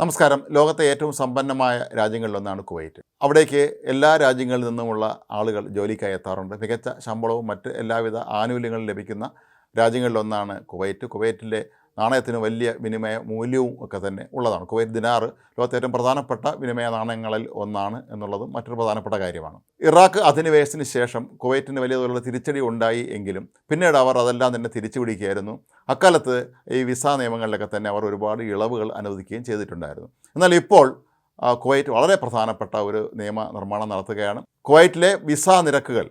നമസ്കാരം. ലോകത്തെ ഏറ്റവും സമ്പന്നമായ രാജ്യങ്ങളിലൊന്നാണ് കുവൈറ്റ്. അവിടേക്ക് എല്ലാ രാജ്യങ്ങളിൽ നിന്നുമുള്ള ആളുകൾ ജോലിക്കായി എത്താറുണ്ട്. മികച്ച ശമ്പളവും മറ്റ് എല്ലാവിധ ആനുകൂല്യങ്ങളും ലഭിക്കുന്ന രാജ്യങ്ങളിലൊന്നാണ് കുവൈറ്റ്. കുവൈറ്റിലെ നാണയത്തിന് വലിയ വിനിമയ മൂല്യവും ഒക്കെ തന്നെ ഉള്ളതാണ്. കുവൈറ്റ് ദിനാറ് ലോകത്തെ ഏറ്റവും പ്രധാനപ്പെട്ട വിനിമയ നാണയങ്ങളിൽ ഒന്നാണ് എന്നുള്ളതും മറ്റൊരു പ്രധാനപ്പെട്ട കാര്യമാണ്. ഇറാഖ് അധിനിവേശത്തിന് ശേഷം കുവൈറ്റിന് വലിയ തോതിലുള്ള തിരിച്ചടി ഉണ്ടായി എങ്കിലും പിന്നീട് അവർ അതെല്ലാം തന്നെ തിരിച്ചു പിടിക്കുകയായിരുന്നു അക്കാലത്ത് ഈ വിസ നിയമങ്ങളിലൊക്കെ തന്നെ അവർ ഒരുപാട് ഇളവുകൾ അനുവദിക്കുകയും ചെയ്തിട്ടുണ്ടായിരുന്നു. എന്നാൽ ഇപ്പോൾ കുവൈറ്റ് വളരെ പ്രധാനപ്പെട്ട ഒരു നിയമ നിർമ്മാണം നടത്തുകയാണ്. കുവൈറ്റിലെ വിസ നിരക്കുകൾ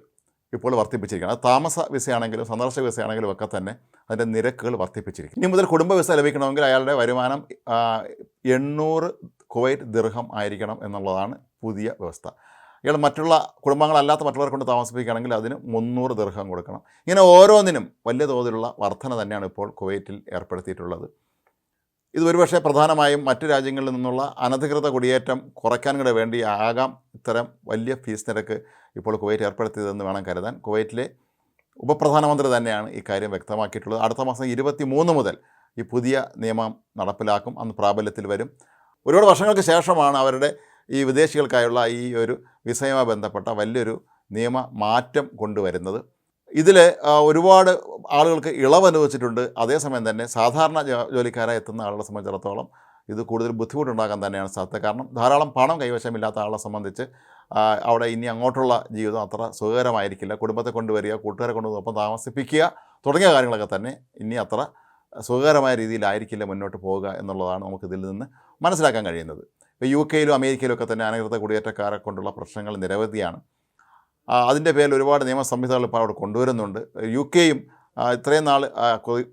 ഇപ്പോൾ വർദ്ധിപ്പിച്ചിരിക്കുകയാണ്. താമസ വിസയാണെങ്കിലും സന്ദർശക വിസയാണെങ്കിലും ഒക്കെ തന്നെ അതിന്റെ നിരക്കുകൾ വർദ്ധിപ്പിച്ചിരിക്കും ഇനി മുതൽ കുടുംബ വിസ ലഭിക്കണമെങ്കിൽ അയാളുടെ വരുമാനം എണ്ണൂറ് കുവൈറ്റ് ദീർഘം ആയിരിക്കണം എന്നുള്ളതാണ് പുതിയ വ്യവസ്ഥ. ഇയാൾ മറ്റുള്ള കുടുംബങ്ങളല്ലാത്ത മറ്റുള്ളവരെ കൊണ്ട് താമസിപ്പിക്കുകയാണെങ്കിൽ അതിന് മുന്നൂറ് ദീർഘം കൊടുക്കണം. ഇങ്ങനെ ഓരോന്നിനും വലിയ തോതിലുള്ള വർധന തന്നെയാണ് ഇപ്പോൾ കുവൈറ്റിൽ ഏർപ്പെടുത്തിയിട്ടുള്ളത്. ഇത് ഒരുപക്ഷെ പ്രധാനമായും മറ്റു രാജ്യങ്ങളിൽ നിന്നുള്ള അനധികൃത കുടിയേറ്റം കുറയ്ക്കാൻ കൂടെ വേണ്ടി ആകാം ഇത്തരം വലിയ ഫീസ് നിരക്ക് ഇപ്പോൾ കുവൈറ്റ് ഏർപ്പെടുത്തിയതെന്ന് വേണം കരുതാൻ. കുവൈറ്റിലെ ഉപപ്രധാനമന്ത്രി തന്നെയാണ് ഇക്കാര്യം കാര്യം വ്യക്തമാക്കിയിട്ടുള്ളത്. അടുത്ത മാസം ഇരുപത്തി മൂന്ന് മുതൽ ഈ പുതിയ നിയമം നടപ്പിലാക്കും. അന്ന് പ്രാബല്യത്തിൽ വരും. ഒരുപാട് വർഷങ്ങൾക്ക് ശേഷമാണ് അവരുടെ ഈ വിദേശികൾക്കായുള്ള ഈ ഒരു വിസയുമായി ബന്ധപ്പെട്ട വലിയൊരു നിയമ മാറ്റം കൊണ്ടുവരുന്നത് ഇതിൽ ഒരുപാട് ആളുകൾക്ക് ഇളവ് അനുവദിച്ചിട്ടുണ്ട് അതേസമയം തന്നെ സാധാരണ ജോലിക്കാരായി എത്തുന്ന ആളുകളെ സംബന്ധിച്ചിടത്തോളം ഇത് കൂടുതൽ ബുദ്ധിമുട്ടുണ്ടാക്കാൻ തന്നെയാണ് സാധ്യത. കാരണം ധാരാളം പണം കൈവശമില്ലാത്ത ആളെ സംബന്ധിച്ച് അവിടെ ഇനി അങ്ങോട്ടുള്ള ജീവിതം അത്ര സുഖകരമായിരിക്കില്ല. കുടുംബത്തെ കൊണ്ടുവരിക കൂട്ടുകാരെ കൊണ്ടുവന്ന് ഒപ്പം താമസിപ്പിക്കുക തുടങ്ങിയ കാര്യങ്ങളൊക്കെ തന്നെ ഇനി അത്ര സുഖകരമായ രീതിയിലായിരിക്കില്ല മുന്നോട്ട് പോവുക എന്നുള്ളതാണ് നമുക്കിതിൽ നിന്ന് മനസ്സിലാക്കാൻ കഴിയുന്നത്. യു കെയിലും അമേരിക്കയിലും ഒക്കെ തന്നെ അനധികൃത കുടിയേറ്റക്കാരെ കൊണ്ടുള്ള പ്രശ്നങ്ങൾ നിരവധിയാണ്. അതിന്റെ പേരിൽ ഒരുപാട് നിയമ സംഹിതകൾ ഇപ്പോൾ അവിടെ കൊണ്ടുവരുന്നുണ്ട്. യു കെയും ഇത്രയും നാൾ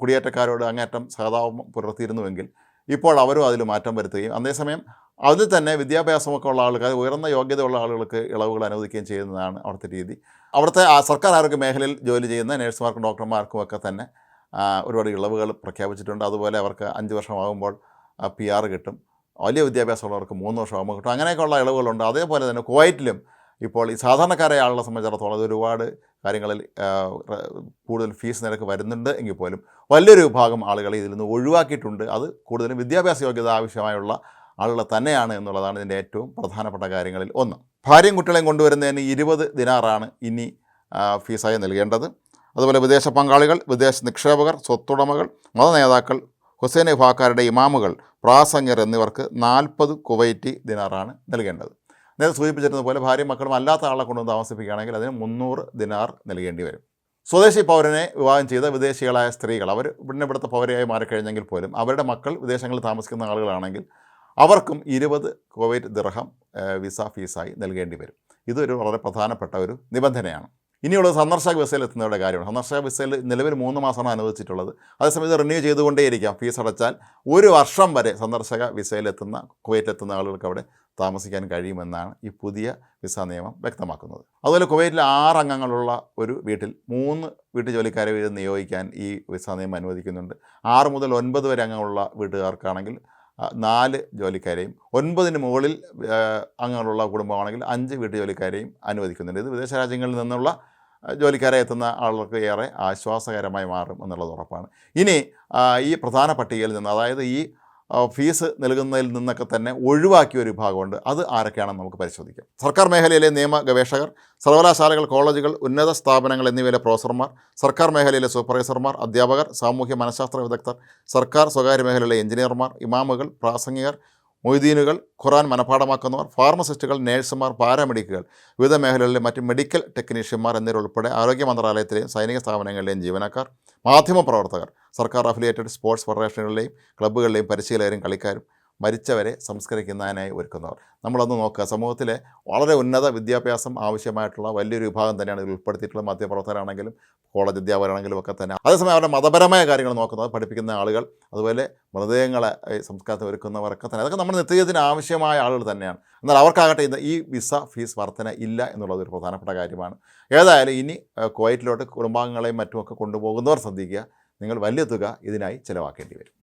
കുടിയേറ്റക്കാരോട് അങ്ങേറ്റം സഹതാപം പുലർത്തിയിരുന്നുവെങ്കിൽ ഇപ്പോൾ അവരും അതിൽ മാറ്റം വരുത്തുകയും അതേസമയം അതിൽ തന്നെ വിദ്യാഭ്യാസമൊക്കെ ഉള്ള ആൾക്കാർ ഉയർന്ന യോഗ്യതയുള്ള ആളുകൾക്ക് ഇളവുകൾ അനുവദിക്കുകയും ചെയ്യുന്നതാണ് അവിടുത്തെ രീതി. അവിടുത്തെ സർക്കാർ ആരോഗ്യ മേഖലയിൽ ജോലി ചെയ്യുന്ന നഴ്സുമാർക്കും ഡോക്ടർമാർക്കും ഒക്കെ തന്നെ ഒരുപാട് ഇളവുകൾ പ്രഖ്യാപിച്ചിട്ടുണ്ട്. അതുപോലെ അവർക്ക് അഞ്ച് വർഷമാകുമ്പോൾ പി ആർ കിട്ടും. വലിയ വിദ്യാഭ്യാസമുള്ളവർക്ക് മൂന്ന് വർഷം ആകുമ്പോൾ കിട്ടും. അങ്ങനെയൊക്കെയുള്ള ഇളവുകളുണ്ട്. അതേപോലെ തന്നെ കുവൈറ്റിലും ഇപ്പോൾ ഈ സാധാരണക്കാരെ ആളുകളെ സംബന്ധിച്ചിടത്തോളം അത് ഒരുപാട് കാര്യങ്ങളിൽ കൂടുതൽ ഫീസ് നിരക്ക് വരുന്നുണ്ട് എങ്കിൽ പോലും വലിയൊരു വിഭാഗം ആളുകളെ ഇതിൽ നിന്ന് ഒഴിവാക്കിയിട്ടുണ്ട്. അത് കൂടുതലും വിദ്യാഭ്യാസ യോഗ്യത ആവശ്യമായുള്ള ആളുകളെ തന്നെയാണ് എന്നുള്ളതാണ് ഇതിന്റെ ഏറ്റവും പ്രധാനപ്പെട്ട കാര്യങ്ങളിൽ ഒന്ന്. ഭാര്യയും കുട്ടികളെയും കൊണ്ടുവരുന്നതിന് ഇരുപത് ദിനാറാണ് ഇനി ഫീസായി നൽകേണ്ടത്. അതുപോലെ വിദേശ പങ്കാളികൾ വിദേശ നിക്ഷേപകർ സ്വത്തുടമകൾ മതനേതാക്കൾ ഹുസൈൻ വിഭാഗക്കാരുടെ ഇമാമുകൾ പ്രാസംഗർ എന്നിവർക്ക് നാൽപ്പത് കുവൈറ്റി ദിനാറാണ് നൽകേണ്ടത്. നേരത്തെ സൂചിപ്പിച്ചിരുന്നതുപോലെ ഭാര്യയും മക്കളും അല്ലാത്ത ആളെ കൊണ്ടുവന്ന് താമസിപ്പിക്കുകയാണെങ്കിൽ അതിന് മുന്നൂറ് ദിനാർ നൽകേണ്ടി വരും. സ്വദേശി പൗരനെ വിവാഹം ചെയ്ത വിദേശികളായ സ്ത്രീകൾ അവർ ഇവിടുത്തെ പൗരയായി മാറിക്കഴിഞ്ഞെങ്കിൽ പോലും അവരുടെ മക്കൾ വിദേശങ്ങളിൽ താമസിക്കുന്ന ആളുകളാണെങ്കിൽ അവർക്കും ഇരുപത് കുവൈറ്റ് ദിർഹം വിസ ഫീസായി നൽകേണ്ടി വരും. ഇതൊരു വളരെ പ്രധാനപ്പെട്ട ഒരു നിബന്ധനയാണ്. ഇനിയുള്ളത് സന്ദർശക വിസയിൽ എത്തുന്നവരുടെ കാര്യമാണ്. സന്ദർശക വിസയിൽ നിലവിൽ മൂന്ന് മാസമാണ് അനുവദിച്ചിട്ടുള്ളത്. അതേസമയം ഇത് റിന്യൂ ചെയ്തുകൊണ്ടേയിരിക്കാം. ഫീസ് അടച്ചാൽ ഒരു വർഷം വരെ സന്ദർശക വിസയിൽ വിസയിലെത്തുന്ന കുവൈറ്റിലെത്തുന്ന ആളുകൾക്ക് അവിടെ താമസിക്കാൻ കഴിയുമെന്നാണ് ഈ പുതിയ വിസ നിയമം വ്യക്തമാക്കുന്നത്. അതുപോലെ കുവൈറ്റിലെ ആറ് അംഗങ്ങളുള്ള ഒരു വീട്ടിൽ മൂന്ന് വീട്ടു ജോലിക്കാരെ വീതം നിയോഗിക്കാൻ ഈ വിസ നിയമം അനുവദിക്കുന്നുണ്ട്. ആറ് മുതൽ ഒൻപത് വരെ അംഗങ്ങളുള്ള വീട്ടുകാർക്കാണെങ്കിൽ നാല് ജോലിക്കാരെയും ഒൻപതിന് മുകളിൽ അംഗങ്ങളുള്ള കുടുംബമാണെങ്കിൽ അഞ്ച് വീട്ടു ജോലിക്കാരെയും അനുവദിക്കുന്നുണ്ട്. ഇത് വിദേശ രാജ്യങ്ങളിൽ നിന്നുള്ള ജോലിക്കാരെ എത്തുന്ന ആളുകൾക്ക് ഏറെ ആശ്വാസകരമായി മാറും എന്നുള്ളത് ഉറപ്പാണ്. ഇനി ഈ പ്രധാന പട്ടികയിൽ നിന്ന് അതായത് ഈ ഫീസ് നൽകുന്നതിൽ നിന്നൊക്കെ തന്നെ ഒഴിവാക്കിയ ഒരു വിഭാഗമുണ്ട്. അത് ആരൊക്കെയാണെന്ന് നമുക്ക് പരിശോധിക്കാം. സർക്കാർ മേഖലയിലെ നിയമ ഗവേഷകർ സർവകലാശാലകൾ കോളേജുകൾ ഉന്നത സ്ഥാപനങ്ങൾ എന്നിവയിലെ പ്രൊഫസർമാർ സർക്കാർ മേഖലയിലെ സൂപ്പർവൈസർമാർ അധ്യാപകർ സാമൂഹ്യ മനഃശാസ്ത്ര വിദഗ്ധർ സർക്കാർ സ്വകാര്യ മേഖലയിലെ എഞ്ചിനീയർമാർ ഇമാമുകൾ പ്രാസംഗികർ മൊയ്തീനുകൾ ഖുറാൻ മനഃപാഠമാക്കുന്നവർ ഫാർമസിസ്റ്റുകൾ നേഴ്സുമാർ പാരാമെഡിക്കുകൾ വിവിധ മേഖലകളിലെ മറ്റ് മെഡിക്കൽ ടെക്നീഷ്യന്മാർ എന്നിവരുൾപ്പെടെ ആരോഗ്യ മന്ത്രാലയത്തിലെയും സൈനിക സ്ഥാപനങ്ങളിലെയും ജീവനക്കാർ മാധ്യമപ്രവർത്തകർ സർക്കാർ അഫിലിയേറ്റഡ് സ്പോർട്സ് ഫെഡറേഷനുകളിലെയും ക്ലബ്ബുകളിലെയും പരിശീലകരും കളിക്കാരും മരിച്ചവരെ സംസ്കരിക്കുന്നതിനായി ഒരുക്കുന്നവർ. നമ്മളൊന്ന് നോക്കുക. സമൂഹത്തിലെ വളരെ ഉന്നത വിദ്യാഭ്യാസം ആവശ്യമായിട്ടുള്ള വലിയൊരു വിഭാഗം തന്നെയാണ് ഇതിൽ ഉൾപ്പെടുത്തിയിട്ടുള്ള മാധ്യമപ്രവർത്തകരാണെങ്കിലും കോളേജ് അധ്യാപകരാണെങ്കിലും ഒക്കെ തന്നെ. അതേസമയം അവരുടെ മതപരമായ കാര്യങ്ങൾ നോക്കുന്നത്. പഠിപ്പിക്കുന്ന ആളുകൾ അതുപോലെ മൃതദേഹങ്ങളെ സംസ്കാരത്തിൽ ഒരുക്കുന്നവരൊക്കെ തന്നെ. അതൊക്കെ നമ്മുടെ നിത്യജീവിതത്തിന് ആവശ്യമായ ആളുകൾ തന്നെയാണ്. എന്നാൽ അവർക്കാകട്ടെ ഇന്ന് ഈ വിസ ഫീസ് വർധന ഇല്ല എന്നുള്ളത് ഒരു പ്രധാനപ്പെട്ട കാര്യമാണ്. ഏതായാലും ഇനി കുവൈറ്റിലോട്ട് കുടുംബാംഗങ്ങളെയും മറ്റുമൊക്കെ കൊണ്ടുപോകുന്നവർ ശ്രദ്ധിക്കുക. നിങ്ങൾ വലിയ തുക ഇതിനായി ചിലവാക്കേണ്ടി വരും.